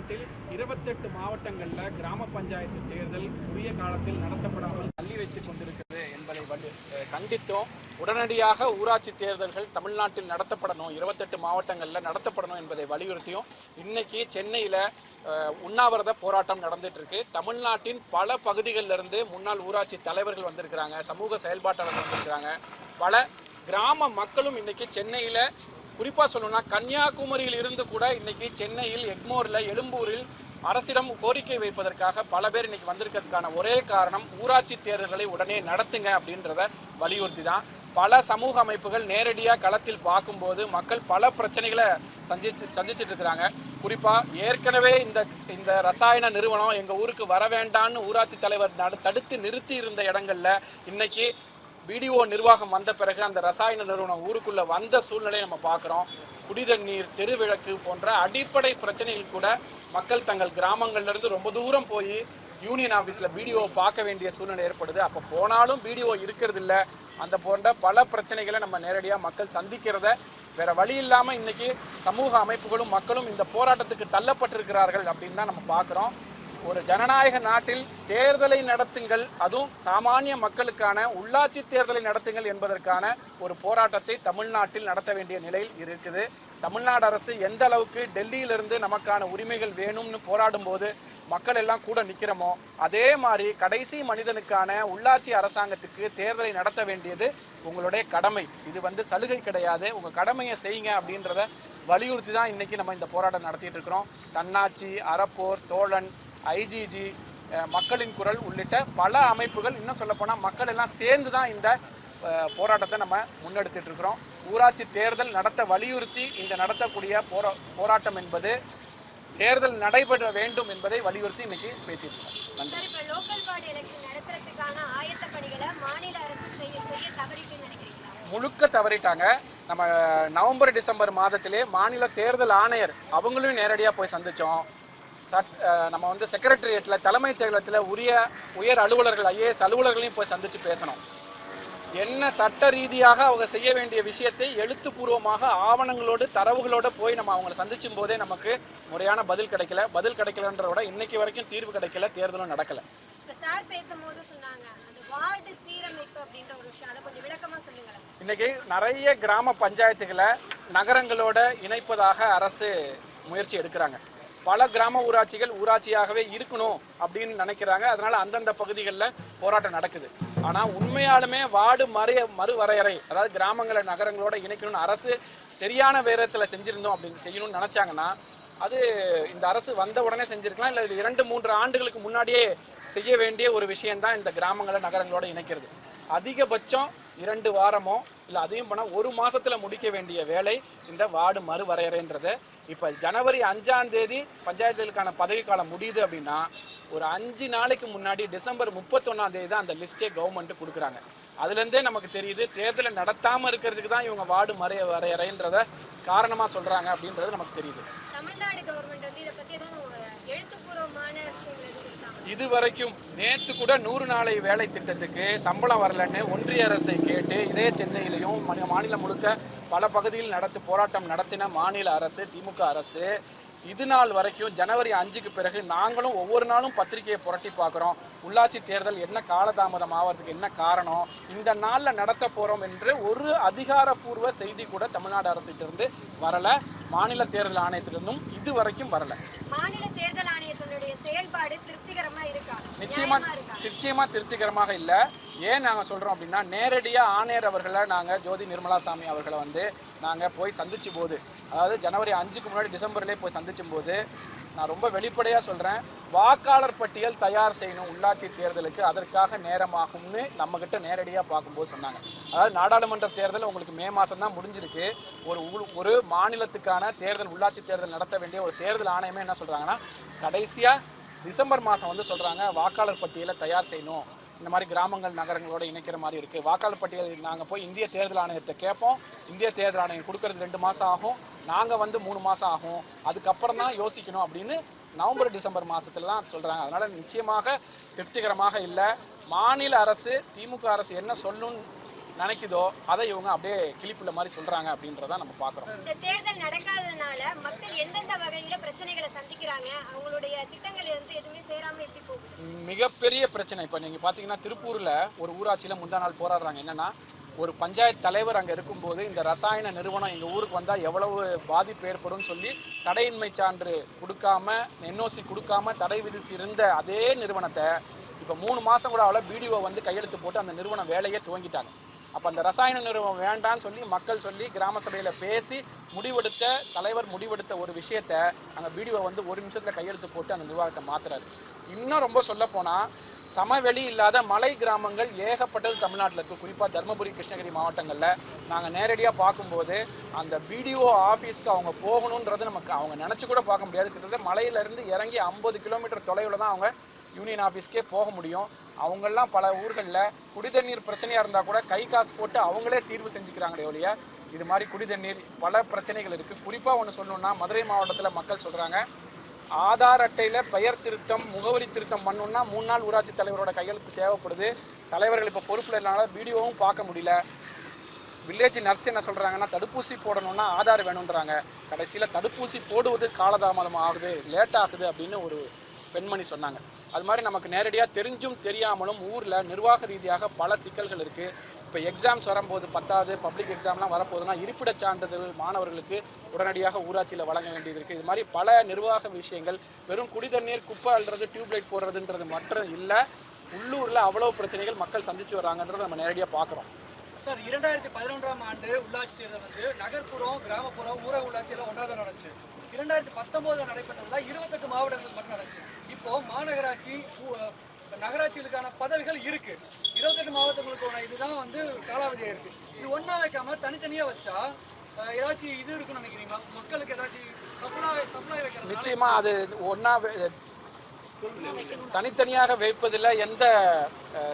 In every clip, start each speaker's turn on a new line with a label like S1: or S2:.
S1: தமிழ்நாட்டில் இருபத்தெட்டு மாவட்டங்களில் கிராம பஞ்சாயத்து தேர்தல் உரிய காலத்தில் நடத்தப்படாமல் தள்ளி வைத்துக் கொண்டிருக்கிறது என்பதை வலி கண்டித்தும். உடனடியாக ஊராட்சி தேர்தல்கள் தமிழ்நாட்டில் நடத்தப்படணும். இருபத்தெட்டு மாவட்டங்களில் நடத்தப்படணும் என்பதை வலியுறுத்தியும் இன்னைக்கு சென்னையில் உண்ணாவிரத போராட்டம் நடந்துட்டு இருக்கு தமிழ்நாட்டின் பல பகுதிகளிலிருந்து முன்னாள் ஊராட்சி தலைவர்கள் வந்திருக்கிறாங்க. சமூக செயல்பாட்டாளர்கள் வந்திருக்கிறாங்க. பல கிராம மக்களும் இன்னைக்கு சென்னையில் குறிப்பாக சொல்லணும்னா கன்னியாகுமரியில் இருந்து கூட இன்னைக்கு சென்னையில் எக்மோரில் எழும்பூரில் அரசிடம் கோரிக்கை வைப்பதற்காக பல பேர் இன்னைக்கு வந்திருக்கிறதுக்கான ஒரே காரணம் ஊராட்சி தேர்தல்களை உடனே நடத்துங்க அப்படின்றத வலியுறுத்தி தான் பல சமூக அமைப்புகள் நேரடியாக களத்தில் பார்க்கும்போது மக்கள் பல பிரச்சனைகளை சந்திச்சு சந்திச்சுட்டு இருக்கிறாங்க. குறிப்பாக ஏற்கனவே இந்த இந்த ரசாயன நிறுவனம் எங்கள் ஊருக்கு வர வேண்டான்னு ஊராட்சி தலைவர் தடுத்து நிறுத்தி இருந்த இடங்களில் இன்னைக்கு பிடிஓ நிர்வாகம் வந்த பிறகு அந்த ரசாயன நிறுவனம் ஊருக்குள்ள வந்த சூழ்நிலையை நம்ம பார்க்குறோம். குடிதண்ணீர் தெருவிளக்கு போன்ற அடிப்படை பிரச்சனைகள் கூட மக்கள் தங்கள் கிராமங்கள்லேருந்து ரொம்ப தூரம் போய் யூனியன் ஆஃபீஸில் பிடிஓ பார்க்க வேண்டிய சூழ்நிலை ஏற்படுது. அப்போ போனாலும் பிடிஓ இருக்கிறதில்ல. அந்த போன்ற பல பிரச்சனைகளை நம்ம நேரடியாக மக்கள் சந்திக்கிறத வேற வழி இல்லாமல் இன்னைக்கு சமூக அமைப்புகளும் மக்களும் இந்த போராட்டத்துக்கு தள்ளப்பட்டிருக்கிறார்கள் அப்படின்னு தான் நம்ம பார்க்குறோம். ஒரு ஜனநாயக நாட்டில் தேர்தலை நடத்துங்கள் அதுவும் சாமானிய மக்களுக்கான உள்ளாட்சி தேர்தலை நடத்துங்கள் என்பதற்கான ஒரு போராட்டத்தை தமிழ்நாட்டில் நடத்த வேண்டிய நிலையில் இருக்குது. தமிழ்நாடு அரசு எந்த அளவுக்கு டெல்லியிலிருந்து நமக்கான உரிமைகள் வேணும்னு போராடும் போது மக்கள் எல்லாம் கூட நிற்கிறோமோ அதே மாதிரி கடைசி மனிதனுக்கான உள்ளாட்சி அரசாங்கத்துக்கு தேர்தலை நடத்த வேண்டியது உங்களுடைய கடமை. இது வந்து சலுகை கிடையாது. உங்கள் கடமையை செய்யுங்க அப்படின்றத வலியுறுத்தி தான் இன்றைக்கி நம்ம இந்த போராட்டம் நடத்திட்டு இருக்கிறோம். தன்னாட்சி அறப்போர் தோழன் ஐஜிஜி மக்களின் குரல் உள்ளிட்ட பல அமைப்புகள் இன்னும் சொல்லப்போனால் மக்கள் எல்லாம் சேர்ந்து தான் இந்த போராட்டத்தை நம்ம முன்னெடுத்துட்டு இருக்கிறோம். ஊராட்சி தேர்தல் நடத்த வலியுறுத்தி இந்த நடத்தக்கூடிய போரா போராட்டம் என்பது தேர்தல் நடைபெற வேண்டும் என்பதை வலியுறுத்தி இன்னைக்கு
S2: நினைக்கிறீங்களா?
S1: முழுக்க தவறிட்டாங்க. நம்ம நவம்பர் டிசம்பர் மாதத்திலே மாநில தேர்தல் ஆணையர் அவங்களையும் நேரடியாக போய் சந்தித்தோம் சட் நம்ம வந்து செக்ரட்டரியேட்டில் தலைமைச் செயலகத்தில் உரிய உயர் அலுவலர்கள் ஐஏஎஸ் அலுவலர்களையும் போய் சந்தித்து பேசணும். என்ன சட்ட ரீதியாக அவங்க செய்ய வேண்டிய விஷயத்தை எழுத்துப்பூர்வமாக ஆவணங்களோடு தரவுகளோடு போய் நம்ம அவங்கள சந்திச்சும் போதே நமக்கு முறையான பதில் கிடைக்கல. பதில் கிடைக்கலன்றத விட இன்னைக்கு வரைக்கும் தீர்வு கிடைக்கல தேர்தலும் நடக்கலை. இன்னைக்கு நிறைய கிராம பஞ்சாயத்துகளை நகரங்களோட இணைப்பதாக அரசு முயற்சி எடுக்கிறாங்க. பல கிராம ஊராட்சிகள் ஊராட்சியாகவே இருக்கணும் அப்படின்னு நினைக்கிறாங்க. அதனால அந்தந்த பகுதிகளில் போராட்டம் நடக்குது. ஆனால் உண்மையாலுமே வார்டு மறு மறுவரையறை அதாவது கிராமங்களை நகரங்களோட இணைக்கணும்னு அரசு சரியான வேரத்தில் செஞ்சுருந்தோம் அப்படின்னு செய்யணும்னு நினச்சாங்கன்னா அது இந்த அரசு வந்த உடனே செஞ்சிருக்கலாம். இல்லை இரண்டு மூன்று ஆண்டுகளுக்கு முன்னாடியே செய்ய வேண்டிய ஒரு விஷயம்தான் இந்த கிராமங்களை நகரங்களோட இணைக்கிறது. அதிகபட்சம் இரண்டு வாரமோ இல்லை அதையும் பண்ணால் ஒரு மாசத்துல முடிக்க வேண்டிய வேலை இந்த வார்டு மறுவரையறைன்றது. இப்போ ஜனவரி அஞ்சாம் தேதி பஞ்சாயத்துகளுக்கான பதவிக்காலம் முடியுது அப்படின்னா ஒரு அஞ்சு நாளைக்கு முன்னாடி டிசம்பர் முப்பத்தொன்னாம் தேதி தான் அந்த லிஸ்ட்டே கவர்மெண்ட் கொடுக்குறாங்க. அதுலேருந்தே நமக்கு தெரியுது தேர்தலை நடத்தாமல் இருக்கிறதுக்கு தான் இவங்க வார்டு மறைய வரையறைன்றத காரணமாக சொல்கிறாங்க அப்படின்றது நமக்கு தெரியுது.
S2: இதை
S1: வரைக்கும் நேற்று கூட நூறு நாளை வேலை திட்டத்துக்கு சம்பளம் வரலன்னு ஒன்றிய அரசை கேட்டு இதே சென்னையிலையும் மாநிலம் முழுக்க பல பகுதியில் நடத்து போராட்டம் நடத்தின மாநில அரசு திமுக அரசு இது நாள் வரைக்கும் ஜனவரி அஞ்சுக்கு பிறகு நாங்களும் ஒவ்வொரு நாளும் பத்திரிகையை புரட்டி பார்க்குறோம். உள்ளாட்சி தேர்தல் என்ன காலதாமதம் ஆவறதுக்கு என்ன காரணம்? இந்த நாளில் நடத்த போகிறோம் என்று ஒரு அதிகாரப்பூர்வ செய்தி கூட தமிழ்நாடு அரசிட்டிருந்து வரலை. மாநில தேர்தல் ஆணையத்திலிருந்தும் இது வரைக்கும் வரலை.
S2: மாநில தேர்தல் ஆணையத்தினுடைய செயல்பாடு திருப்திகரமா இருக்கா?
S1: நிச்சயமா நிச்சயமா திருப்திகரமாக இல்லை. ஏன் நாங்கள் சொல்கிறோம் அப்படின்னா நேரடியாக ஆணையர் அவர்களை நாங்கள் ஜோதி நிர்மலா சாமி அவர்களை வந்து நாங்கள் போய் சந்திச்ச போது அதாவது ஜனவரி அஞ்சுக்கு முன்னாடி டிசம்பர்லேயே போய் சந்திச்சும் போது நான் ரொம்ப வெளிப்படையாக சொல்கிறேன் வாக்காளர் பட்டியல் தயார் செய்யணும் உள்ளாட்சி தேர்தலுக்கு அதற்காக நேரமாகும்னு நம்மக்கிட்ட நேரடியாக பார்க்கும்போது சொன்னாங்க. அதாவது நாடாளுமன்ற தேர்தல் உங்களுக்கு மே மாதம் தான் முடிஞ்சிருக்கு. ஒரு ஒரு மாநிலத்துக்கான தேர்தல் உள்ளாட்சி தேர்தல் நடத்த வேண்டிய ஒரு தேர்தல் ஆணையமே என்ன சொல்கிறாங்கன்னா கடைசியாக டிசம்பர் மாதம் வந்து சொல்கிறாங்க வாக்காளர் பட்டியலை தயார் செய்யணும். இந்த மாதிரி கிராமங்கள் நகரங்களோட இணைக்கிற மாதிரி இருக்குது வாக்காளர் பட்டியல் நாங்கள் போய் இந்திய தேர்தல் ஆணையத்தை கேட்போம். இந்திய தேர்தல் ஆணையம் கொடுக்கறது ரெண்டு மாதம் ஆகும். நாங்கள் வந்து மூணு மாதம் ஆகும். அதுக்கப்புறம் தான் யோசிக்கணும் அப்படின்னு நவம்பர் டிசம்பர் மாதத்துல தான் சொல்கிறாங்க அதனால் நிச்சயமாக திருப்திகரமாக இல்லை. மாநில அரசு திமுக அரசு என்ன சொல்லணும்னு நினைக்குதோ அதை இவங்க அப்படியே கிளிப்புல மாதிரி சொல்றாங்க அப்படின்றத நம்ம பார்க்குறோம்
S2: இந்த தேர்தல் நடக்காததுனால மக்கள் எந்தெந்த வகையில பிரச்சனைகளை சந்திக்கிறாங்க? அவங்களுடைய திட்டங்கள் வந்து எதுவுமே சேராம எப்படி போகுது?
S1: மிகப்பெரிய பிரச்சனை. இப்போ நீங்கள் பார்த்தீங்கன்னா திருப்பூரில் ஒரு ஊராட்சியில் முந்தா நாள் போராடுறாங்க. என்னன்னா ஒரு பஞ்சாயத்து தலைவர் அங்கே இருக்கும்போது இந்த ரசாயன நிறுவனம் எங்கள் ஊருக்கு வந்தால் எவ்வளவு பாதிப்பு ஏற்படும் சொல்லி தடையின்மை சான்று கொடுக்காம என்ஓசி கொடுக்காம தடை விதித்து இருந்த அதே நிறுவனத்தை இப்போ மூணு மாதம் கூட அவ்வளோ பிடிஓ வந்து கையெழுத்து போட்டு அந்த நிறுவனம் வேலையே துவங்கிட்டாங்க. அப்போ அந்த ரசாயன நிறுவனம் வேண்டான்னு சொல்லி மக்கள் சொல்லி கிராம சபையில் பேசி முடிவெடுத்த தலைவர் முடிவெடுத்த ஒரு விஷயத்த அங்கே பிடிஓ வந்து ஒரு நிமிஷத்தில் கையெழுத்து போட்டு அந்த நிர்வாகத்தை மாத்துறாரு. இன்னும் ரொம்ப சொல்ல போனால் சமவெளி இல்லாத மலை கிராமங்கள் ஏகப்பட்டது தமிழ்நாட்டில் இருக்குது குறிப்பாக தருமபுரி கிருஷ்ணகிரி மாவட்டங்களில் நாங்கள் நேரடியாக பார்க்கும்போது அந்த பிடிஓ ஆஃபீஸ்க்கு அவங்க போகணுன்றது நமக்கு அவங்க நினச்சி கூட பார்க்க முடியாது. கிட்டத்தட்ட மலையிலேருந்து இறங்கி ஐம்பது கிலோமீட்டர் தொலைவில் தான் அவங்க யூனியன் ஆஃபீஸ்க்கே போக முடியும். அவங்கெல்லாம் பல ஊர்களில் குடிதண்ணீர் பிரச்சனையாக இருந்தால் கூட கை காசு போட்டு அவங்களே தீர்வு செஞ்சுக்கிறாங்களே ஒழிய இது மாதிரி குடிதண்ணீர் பல பிரச்சனைகள் இருக்குது குறிப்பாக ஒன்று சொல்லணுன்னா மதுரை மாவட்டத்தில் மக்கள் சொல்கிறாங்க ஆதார் அட்டையில் பெயர் திருத்தம் முகவரி திருத்தம் பண்ணணும்னா மூணு நாள் ஊராட்சி தலைவரோட கையெழுத்து தேவைப்படுது. தலைவர்கள் இப்போ பொறுப்பில் இல்லைனால வீடியோவும் பார்க்க முடியல. வில்லேஜ் நர்ஸ் என்ன சொல்கிறாங்கன்னா தடுப்பூசி போடணும்னா ஆதார் வேணுன்றாங்க கடைசியில் தடுப்பூசி போடுவது காலதாமதம் ஆகுது லேட் ஆகுது அப்படின்னு ஒரு பெண்மணி சொன்னாங்க. அது மாதிரி நமக்கு நேரடியாக தெரிஞ்சும் தெரியாமலும் ஊரில் நிர்வாக ரீதியாக பல சிக்கல்கள் இருக்குது இப்போ எக்ஸாம்ஸ் வரும்போது பத்தாவது பப்ளிக் எக்ஸாம்லாம் வரப்போதுன்னா இருப்பிடச் சான்றிதழ் மாணவர்களுக்கு உடனடியாக ஊராட்சியில் வழங்க வேண்டியது இருக்குது இது மாதிரி பல நிர்வாக விஷயங்கள் வெறும் குடிதண்ணீர் குப்பை அல்றது டியூப்லைட் போடுறதுன்றது மட்டும் இல்லை உள்ளூரில் அவ்வளோ பிரச்சனைகள் மக்கள் சந்திச்சு வராங்கன்றதை நம்ம நேரடியாக பார்க்குறோம்.
S3: சார் இரண்டாயிரத்தி பதினொன்றாம் ஆண்டு உள்ளாட்சி தேர்தல் வந்து நகர்ப்புறம் கிராமப்புறம் ஊரக உள்ளாட்சியில் ஒன்றாவது ஒன்றாக நடந்துச்சு. இரண்டாயிரத்தி பத்தொம்போதில் நடைபெற்றதுல இருபத்தெட்டு மாவட்டங்கள் மட்டும் நடந்துச்சு. இப்போ மாநகராட்சி நகராட்சிகளுக்கான பதவிகள் இருக்கு. இருபத்தெட்டு மாவட்டங்களுக்கான இதுதான் வந்து காலாவதியாக இருக்கு. இது ஒன்றா வைக்காம தனித்தனியாக வச்சா ஏதாச்சும் இது இருக்குன்னு நினைக்கிறீங்களா? மக்களுக்கு ஏதாச்சும் சப்ளை சப்ளை வைக்கிறது
S1: நிச்சயமா அது ஒன்றா தனித்தனியாக வைப்பதில் எந்த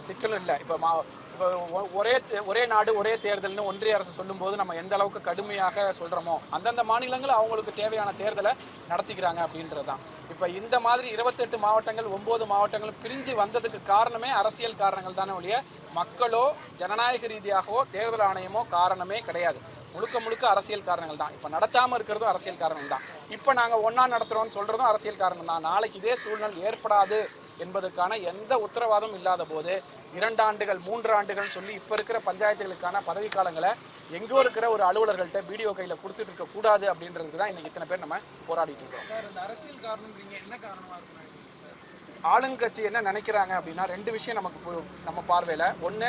S1: சிக்கலும் இல்லை. இப்போ மா இப்போ ஒ- ஒரே தே- ஒரே நாடு ஒரே தேர்தல்னு ஒன்றிய அரசு சொல்லும்போது நம்ம எந்த அளவுக்கு கடுமையாக சொல்கிறோமோ அந்தந்த மாநிலங்கள் அவங்களுக்கு தேவையான தேர்தலை நடத்திக்கிறாங்க அப்படின்றது தான் இப்போ இந்த மாதிரி இருபத்தெட்டு மாவட்டங்கள் ஒம்பது மாவட்டங்களும் பிரிஞ்சு வந்ததுக்கு காரணமே அரசியல் காரணங்கள் தானே ஒழிய மக்களோ ஜனநாயக ரீதியாகவோ தேர்தல் ஆணையமோ காரணமே கிடையாது. முழுக்க முழுக்க அரசியல் காரணங்கள் தான். இப்போ நடத்தாமல் இருக்கிறதும் அரசியல் காரணங்கள் தான். இப்போ நாங்கள் ஒன்றா நடத்துகிறோம்னு சொல்கிறதும் அரசியல் காரணம் தான். நாளைக்கு இதே சூழ்நிலை ஏற்படாது என்பதற்கான எந்த உத்தரவாதமும் இல்லாத போது இரண்டு ஆண்டுகள் மூன்று ஆண்டுகள் சொல்லி இப்போ இருக்கிற பஞ்சாயத்துகளுக்கான பதவிக்காலங்களை எங்கோ இருக்கிற ஒரு அலுவலர்கள்ட்ட வீடியோ கையில் கொடுத்துட்டு இருக்க கூடாது அப்படின்றதுக்கு தான் இன்னைக்கு இத்தனை பேர் நம்ம போராடிட்டு இருக்கோம்.
S3: அரசியல் காரணம் என்ன காரணமா இருக்கு
S1: ஆளுங்கட்சி என்ன நினைக்கிறாங்க அப்படின்னா ரெண்டு விஷயம் நமக்கு நம்ம பார்வையில். ஒன்று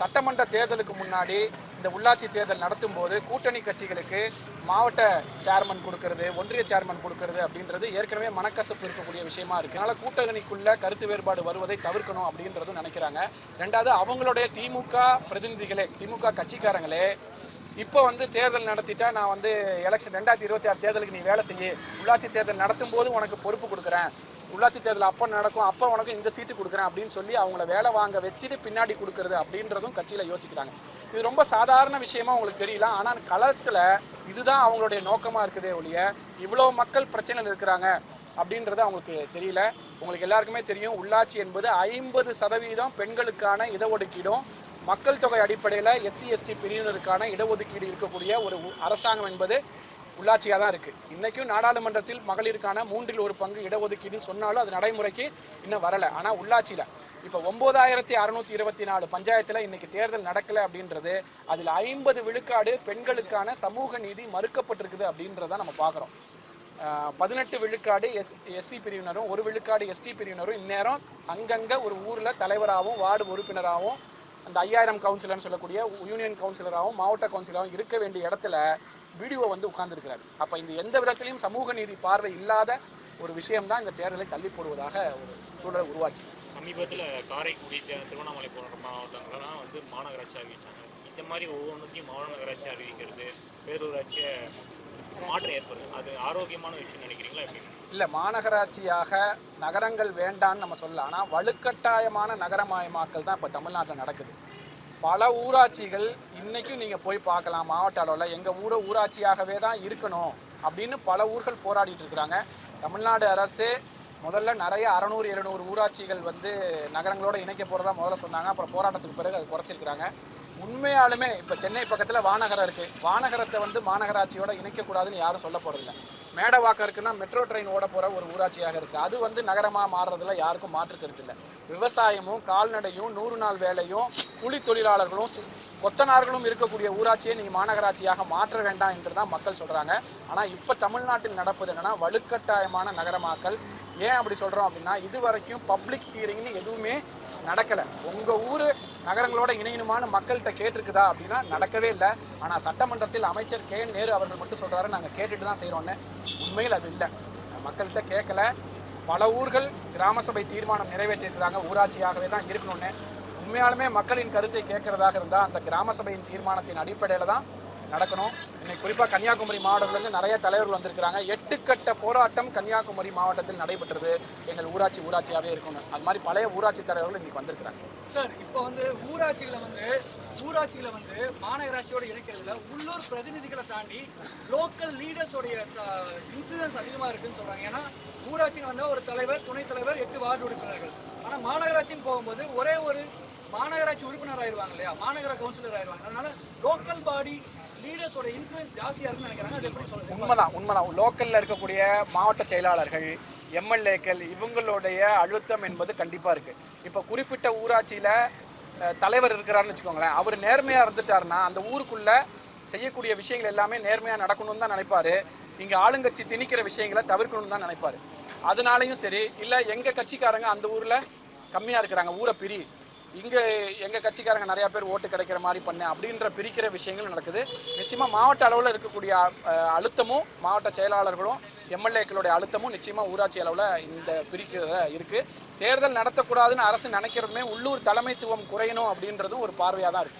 S1: சட்டமன்ற தேர்தலுக்கு முன்னாடி இந்த உள்ளாட்சி தேர்தல் நடத்தும் போது கூட்டணி கட்சிகளுக்கு மாவட்ட சேர்மன் கொடுக்கறது ஒன்றிய சேர்மன் கொடுக்கறது அப்படின்றது ஏற்கனவே மனக்கசப்பு இருக்கக்கூடிய விஷயமா இருக்கு. அதனால கூட்டணிக்குள்ள கருத்து வேறுபாடு வருவதை தவிர்க்கணும் அப்படின்றதும் நினைக்கிறாங்க. ரெண்டாவது அவங்களுடைய திமுக பிரதிநிதிகளே திமுக கட்சிக்காரங்களே இப்போ வந்து தேர்தல் நடத்திட்டா நான் வந்து எலெக்ஷன் ரெண்டாயிரத்தி இருபத்தி ஆறு தேர்தலுக்கு நீ வேலை செய்ய. உள்ளாட்சி தேர்தல் நடத்தும் போது உனக்கு பொறுப்பு கொடுக்குறேன். உள்ளாட்சி தேர்தல் அப்போ நடக்கும் அப்போ உனக்கு இந்த சீட்டு கொடுக்குறேன் அப்படின்னு சொல்லி அவங்கள வேலை வாங்க வச்சுட்டு பின்னாடி கொடுக்கறது அப்படின்றதும் கட்சியில் யோசிக்கிறாங்க. இது ரொம்ப சாதாரண விஷயமா உங்களுக்கு தெரியல. ஆனால் களத்தில் இதுதான் அவங்களுடைய நோக்கமாக இருக்குதே ஒழிய இவ்வளோ மக்கள் பிரச்சனையில் இருக்கிறாங்க அப்படின்றது அவங்களுக்கு தெரியல. உங்களுக்கு எல்லாருக்குமே தெரியும் உள்ளாட்சி என்பது ஐம்பது சதவீதம் பெண்களுக்கான இடஒதுக்கீடும். மக்கள் தொகை அடிப்படையில் எஸ்சி எஸ்டி பிரிவினருக்கான இடஒதுக்கீடு இருக்கக்கூடிய ஒரு அரசாங்கம் என்பது உள்ளாட்சியாக தான் இருக்குது இன்றைக்கும் நாடாளுமன்றத்தில் மகளிருக்கான மூன்றில் ஒரு பங்கு இடஒதுக்கீடுன்னு சொன்னாலும் அது நடைமுறைக்கு இன்னும் வரலை. ஆனால் உள்ளாட்சியில் இப்போ ஒம்பதாயிரத்தி அறநூற்றி இருபத்தி நாலு பஞ்சாயத்தில் இன்றைக்கி தேர்தல் நடக்கலை அப்படின்றது அதில் ஐம்பது விழுக்காடு பெண்களுக்கான சமூக நீதி மறுக்கப்பட்டிருக்குது அப்படின்றத நம்ம பார்க்குறோம் பதினெட்டு விழுக்காடு எஸ் எஸ்சி பிரிவினரும் ஒரு விழுக்காடு எஸ்டி பிரிவினரும் இந்நேரம் அங்கங்கே ஒரு ஊரில் தலைவராகவும் வார்டு உறுப்பினராகவும் அந்த ஐயாயிரம் கவுன்சிலர்னு சொல்லக்கூடிய யூனியன் கவுன்சிலராகவும் மாவட்ட கவுன்சிலராகவும் இருக்க வேண்டிய இடத்துல வீடியோ வந்து உட்கார்ந்துருக்கிறார். அப்போ இந்த எந்த விதத்திலையும் சமூக நீதி பார்வை இல்லாத ஒரு விஷயம்தான் இந்த தேர்தலை தள்ளி போடுவதாக ஒரு சூழலை உருவாக்கி.
S4: சமீபத்தில் காரைக்குடி திருவண்ணாமலை போன்ற மாவட்டங்கள்லாம் வந்து மாநகராட்சி அறிவிச்சாங்க. இந்த மாதிரி ஒவ்வொன்றுத்தையும் மாநகராட்சி அறிவிக்கிறது பேரூராட்சியை மாற்றம் ஏற்படுது. அது ஆரோக்கியமான விஷயம் நினைக்கிறீங்களா எப்படி?
S1: இல்லை மாநகராட்சியாக நகரங்கள் வேண்டான்னு நம்ம சொல்லலாம் ஆனால் வலுக்கட்டாயமான நகரமயமாக்கல் தான் இப்போ தமிழ்நாட்டில் நடக்குது. பல ஊராட்சிகள் இன்றைக்கும் நீங்கள் போய் பார்க்கலாம் மாவட்ட அளவில். எங்கள் ஊரை ஊராட்சியாகவே தான் இருக்கணும் அப்படின்னு பல ஊர்கள் போராடிட்டு இருக்கிறாங்க. தமிழ்நாடு அரசு முதல்ல நிறைய அறநூறு எழுநூறு ஊராட்சிகள் வந்து நகரங்களோட இணைக்க போகிறதா முதல்ல சொன்னாங்க. அப்புறம் போராட்டத்துக்கு பிறகு அது குறைச்சிருக்கிறாங்க. உண்மையாலுமே இப்போ சென்னை பக்கத்தில் வானகரம் இருக்குது வானகரத்தை வந்து மாநகராட்சியோட இணைக்கக்கூடாதுன்னு யாரும் சொல்ல போகிறதில்ல மேடவாக்கம் இருக்குன்னா மெட்ரோ ட்ரெயின் ஓட போகிற ஒரு ஊராட்சியாக இருக்குது அது வந்து நகரமாக மாறுறதுல யாருக்கும் மாற்று கருத்து இல்லை. விவசாயமும் கால்நடையும் நூறு நாள் வேலையும் கூலி தொழிலாளர்களும் கொத்தனார்களும் இருக்கக்கூடிய ஊராட்சியை நீங்கள் மாநகராட்சியாக மாற்ற வேண்டாம் என்று தான் மக்கள் சொல்கிறாங்க ஆனால் இப்போ தமிழ்நாட்டில் நடப்பது என்னென்னா வலுக்கட்டாயமான நகரமாக்கல். ஏன் அப்படி சொல்கிறோம் அப்படின்னா இது வரைக்கும் பப்ளிக் ஹியரிங்னு எதுவுமே நடக்கலை. உங்கள் ஊர் நகரங்களோட இணையணுமான மக்கள்கிட்ட கேட்டிருக்குதா அப்படின்னா நடக்கவே இல்லை. ஆனால் சட்டமன்றத்தில் அமைச்சர் கே. நேரு அவர்கள் மட்டும் சொல்கிறாரு நாங்கள் கேட்டுட்டு தான் செய்கிறோன்னு உண்மையில் அது இல்லை. மக்கள்கிட்ட கேட்கல பல ஊர்கள் கிராம சபை தீர்மானம் நிறைவேற்றியிருக்கிறாங்க. ஊராட்சியாகவே தான் இருக்கணும்னு. உண்மையாலுமே மக்களின் கருத்தை கேட்கறதாக இருந்தால் அந்த கிராம சபையின் தீர்மானத்தின் அடிப்படையில் தான் நடக்கணும். இன்னைக்கு குறிப்பாக கன்னியாகுமரி மாவட்டத்திலிருந்து நிறைய தலைவர்கள் வந்திருக்கிறாங்க. எட்டு கட்ட போராட்டம் கன்னியாகுமரி மாவட்டத்தில் நடைபெற்றது. எங்கள் ஊராட்சி ஊராட்சியாகவே இருக்கணும். அது மாதிரி பழைய ஊராட்சி தலைவர்கள் இன்னைக்கு வந்திருக்கிறாங்க.
S3: சார் இப்போ வந்து ஊராட்சிகளை வந்து ஊராட்சிகளை வந்து மாநகராட்சியோடு இணைக்கிறதுல உள்ளூர் பிரதிநிதிகளை தாண்டி லோக்கல் லீடர்ஸோடைய இன்சூரன்ஸ் அதிகமாக இருக்குன்னு சொல்கிறாங்க ஏன்னா ஊராட்சியில் வந்தால் ஒரு தலைவர் துணைத் தலைவர் எட்டு வார்டு உறுப்பினர்கள். ஆனால் மாநகராட்சின்னு போகும்போது ஒரே ஒரு மாநகராட்சி உறுப்பினர் ஆயிடுவாங்க இல்லையா? மாநகர கவுன்சிலர் ஆயிடுவாங்க. அதனால லோக்கல் லீடர்ஸோட இன்ஃப்ளூயன்ஸ் ஜாஸ்தியாக இருக்குன்னு நினைக்கிறாங்க. அது எப்படி
S1: உண்மைதான் உண்மைதான். லோக்கலில் இருக்கக்கூடிய மாவட்ட செயலாளர்கள் எம்எல்ஏக்கள் இவங்களுடைய அழுத்தம் என்பது கண்டிப்பாக இருக்குது இப்போ குறிப்பிட்ட ஊராட்சியில் தலைவர் இருக்கிறாருன்னு வச்சுக்கோங்களேன். அவர் நேர்மையாக இருந்துட்டாருன்னா அந்த ஊருக்குள்ளே செய்யக்கூடிய விஷயங்கள் எல்லாமே நேர்மையாக நடக்கணும்னு தான் நினைப்பார். இங்கே ஆளுங்கட்சி திணிக்கிற விஷயங்களை தவிர்க்கணும்னு தான் நினைப்பாரு. அதனாலையும் சரி இல்லை எங்கள் கட்சிக்காரங்க அந்த ஊரில் கம்மியாக இருக்கிறாங்க ஊரை பிரி. இங்கே எங்கள் கட்சிக்காரங்க நிறையா பேர் ஓட்டு கிடைக்கிற மாதிரி பண்ணு அப்படின்ற பிரிக்கிற விஷயங்கள் நடக்குது. நிச்சயமாக மாவட்ட அளவில் இருக்கக்கூடிய அழுத்தமும் மாவட்ட செயலாளர்களும் எம்எல்ஏக்களுடைய அழுத்தமும் நிச்சயமாக ஊராட்சி அளவில் இந்த பிரிக்கிறத இருக்குது தேர்தல் நடத்தக்கூடாதுன்னு அரசு நினைக்கிறதுமே உள்ளூர் தலைமைத்துவம் குறையணும் அப்படின்றதும் ஒரு பார்வையாக தான் இருக்குது